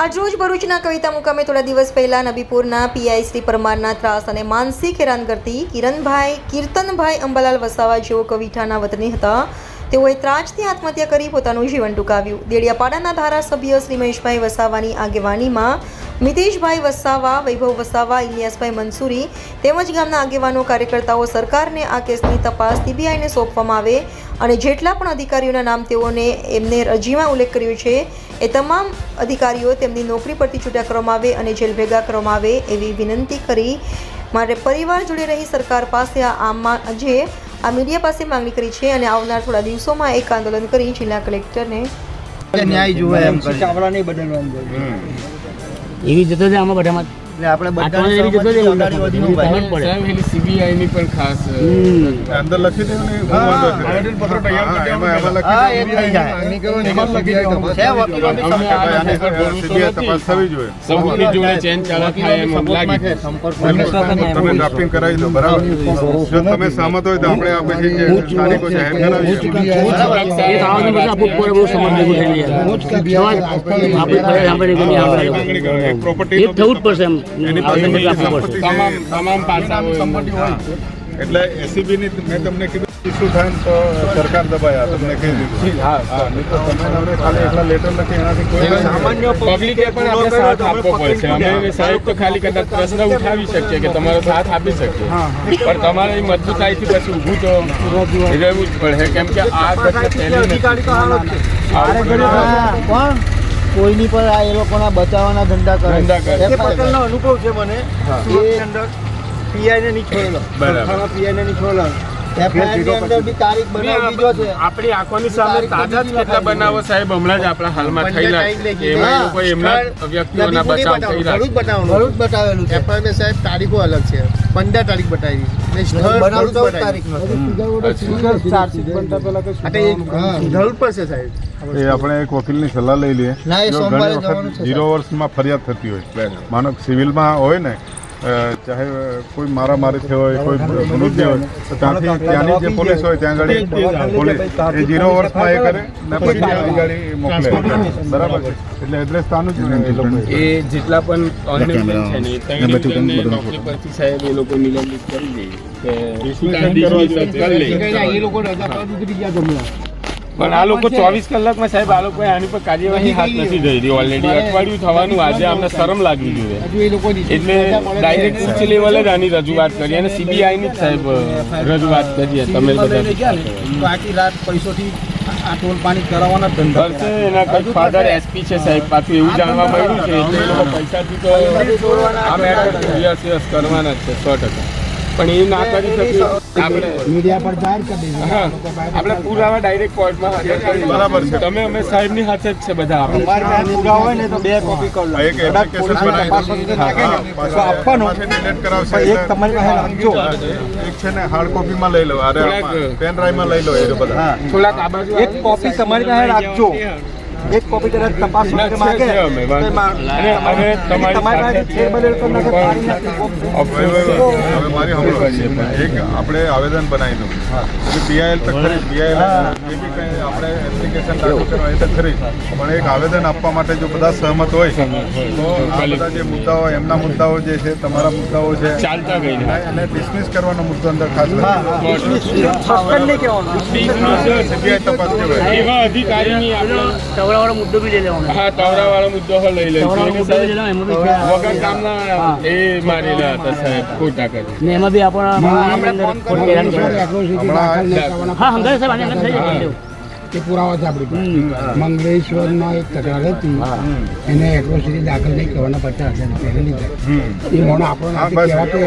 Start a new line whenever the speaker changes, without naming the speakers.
આજરોજ ભરૂચના કવિતા મુકામે થોડા દિવસ પહેલા નબીપુરના પીઆઈ શ્રી પરમારના ત્રાસ અને માનસિક હેરાન કરતી કિરણભાઈ, કીર્તનભાઈ અંબાલાલ વસાવા જેઓ કવિઠાના વતની હતા, તેઓએ ત્રાજથી આત્મહત્યા કરી પોતાનું જીવન ટૂંકાવ્યું. દેડિયાપાડાના ધારાસભ્ય શ્રી મહેશભાઈ વસાવાની આગેવાનીમાં મિતેશભાઈ વસાવા વૈભવ વસાવા ઇલિયાસભાઈ મંસૂરી તેમજ ગામના આગેવાનો કાર્યકર્તાઓ સરકારને આ કેસની તપાસ સીબીઆઈને સોંપવામાં આવે અને જેટલા પણ અધિકારીઓના નામ તેઓને એમને અરજીમાં ઉલ્લેખ કર્યો છે એ તમામ અધિકારીઓ તેમની નોકરી પરથી છૂટા કરવામાં આવે અને જેલ ભેગા કરવામાં આવે એવી વિનંતી કરી. માટે પરિવાર જોડે રહી સરકાર પાસે આ આમાં જે આ મીડિયા પાસે માંગણી કરી છે અને આવનાર થોડા દિવસોમાં એક આંદોલન કરી જિલ્લા કલેક્ટરને
ન્યાય જુએ એમ
ચાવડા નહીં બદલવાનું
એવી જતો છે આમાં બધામાં.
એટલે આપણે
એની સીબીઆઈ ની પણ ખાસ
અંદર લખી ને
તૈયાર કરી
એમાં એમાં. તપાસ થવી જોઈએ.
જોડે ચેન થાય એમ લાગી
તમે ડ્રાફ્ટિંગ કરાવી દો બરાબર? જો તમે સહમત હોય તો આપણે આ પછી જે તારીખો જાહેર કરાવીએ
એ ખાવાનું બધું આપણું કોઈ બહુ સમજ ભેગું થઈ જાય આપણે ઘરે સાંભળીને કે નહીં આપણે
માંગણી કરો. એક
એ
property નો
થવું જ પડશે એમ
એની પાસે સંપત્તિ
તમામ તમામ પાસાઓ
હા. એટલે એસીબી ની મેં તમને કીધું ઇસ્યુ થાય તો સરકાર દબાયા તમને કહી દીધું. હા નહીં તો તમે ખાલી એટલા લેટર લખી એનાથી કોઈ
પબ્લિકે પણ આપણે સાથ આપવો પડશે અમે સાહેબ તો ખાલી કદાચ પ્રશ્ન ઉઠાવી શકીએ કે તમારો સાથ આપી શકીએ. પણ તમારે એ મજબૂતાઈથી પછી ઊભું તો રહેવું જ પડે. કેમ કે આ ઘટના પહેલી નથી.
પણ કોઈની પર આ એ લોકોના બચાવવાના ધંધા કરે
ધંધા કરે.
એ પટેલનો અનુભવ છે મને. સુરતની અંદર પીઆઈને નહીં છોડેલો
બરાબર.
પીઆઈ ની નહીં છોડેલો ની અંદર તારીખ બનાવી દીધો છે.
આપણી આંખોની સામે તાજા જ કેટલા બનાવો સાહેબ હમણાં જ આપણા હાલમાં થયેલા એમાં લોકો એમના વ્યક્તિઓના બચાવ થઈ રહ્યા છે.
ભરૂચ બતાવેલું છે.
એફઆઈઆર સાહેબ તારીખો અલગ છે. પંદર તારીખ બતાવી છે. સ્થળ પડશે સાહેબ.
એ આપણે એક વકીલની સલાહ લઈ લઈએ.
જીરો એ
જો
સોમવારે
ઘણી
જવાનું
વખત
છે,
વર્ષમાં ફરિયાદ થતી હોય. માનો સિવિલમાં હોય ને ચાહે કોઈ મારામારી થયો હોય કોઈ મૃત્યુ હોય તો ત્યાંથી ત્યાંની જે પોલીસ હોય ત્યાં આગળ પોલીસ એ ઝીરો વર્ષમાં એ કરે ને પછી આગળ મોકલે. બરાબર છે. એટલે એડ્રેસ તાનું જ એ
જેટલા પણ અનએમ્પ્લોય છે ને એ નોકરી પરથી સાહેબ એ લોકો નિલંબિત કરી દે કે dismiss કરી લે. પણ આ લોકો ચોવીસ કલાકમાં સાહેબ આ લોકો આની પર કાર્યવાહી હાથ નથી ધરી. રહી ઓલરેડી અઠવાડિયું થવાનું આજે અમને શરમ લાગવી જોઈએ. એટલે ડાયરેક્ટ ઉચ્ચ લેવલે જ આની રજૂઆત કરી અને સીબીઆઈ ની જ સાહેબ રજૂઆત કરીએ તમે બધા
આખી રાત પૈસોથી આ ટોલ પાણી કરાવવાના ધંધા
છે એના કઈ ફાધર એસપી છે. સાહેબ પાછું એવું જાણવા મળ્યું છે એટલે એ લોકો પૈસાથી તો આ મેટર કરવાના જ છે સો ટકા. પણ એ ના કરી શકીએ. આપણે
મીડિયા પર જાહેર કરી દીધું.
હા. આપણે પુરાવા ડાયરેક્ટ કોર્ટમાં હાજર કરી
બરાબર છે.
તમે અમે સાહેબની હાથે જ છે બધા આપણે.
અમારે પાસે પુરાવા હોય ને તો બે કોપી કરી લો.
એક એપ્લિકેશન બનાવી
તો આપવાનું.
delete કરાવશે.
એક તમારી પાસે રાખજો.
એક છે ને હાર્ડ કોપીમાં લઈ લો. અરે પેન ડ્રાઈવમાં લઈ લો એ જો બધા.
થોડાક આ બાજુ
એક કોપી તમારી પાસે રાખજો. એક કોપી કદાચ તપાસ માંગે.
અને.
એક આપણે આવેદન બનાવી દઉં. પીઆઈએલ તો ખરી પીઆઈએલ જે બી કંઈ આપણે એપ્લિકેશન લાગુ કરવા એ તો ખરી. પણ એક આવેદન આપવા માટે જો બધા સહમત હોય તો આ બધા જે મુદ્દાઓ એમના મુદ્દાઓ જે છે તમારા મુદ્દાઓ છે
ચાલતા ગઈ
એને- એને ડિસમિસ કરવાનો મુદ્દો અંદર ખાસ
સસ્પેન્ડ નહીં કહેવાનું.
સીબીઆઈ તપાસ કહેવાય
એવા અધિકારીની આપણે
તવડાવાળો મુદ્દો બી લઈ લેવાનો.
હા તવડા વાળો મુદ્દો હો લઈ લેવાનો
તવડાવાળો મુદ્દો લઈ લેવાનો એમાં બી છે.
વગર કામના એ મારેલા હતા સાહેબ. ખોટા કરી
ને એમાં બી આપણા આપણે ફોન કરે. હા હંગારે સાહેબ આને થઈ જાય
કે પુરાવા છે આપણી પાસે. મંગળેશ્વરમાં એક તકરાર હતી. એને એટ્રોસિટી દાખલ નહીં કરવાના પચાસ હજાર રૂપિયા લીધા. એ મોણો આપણો કહેવાતો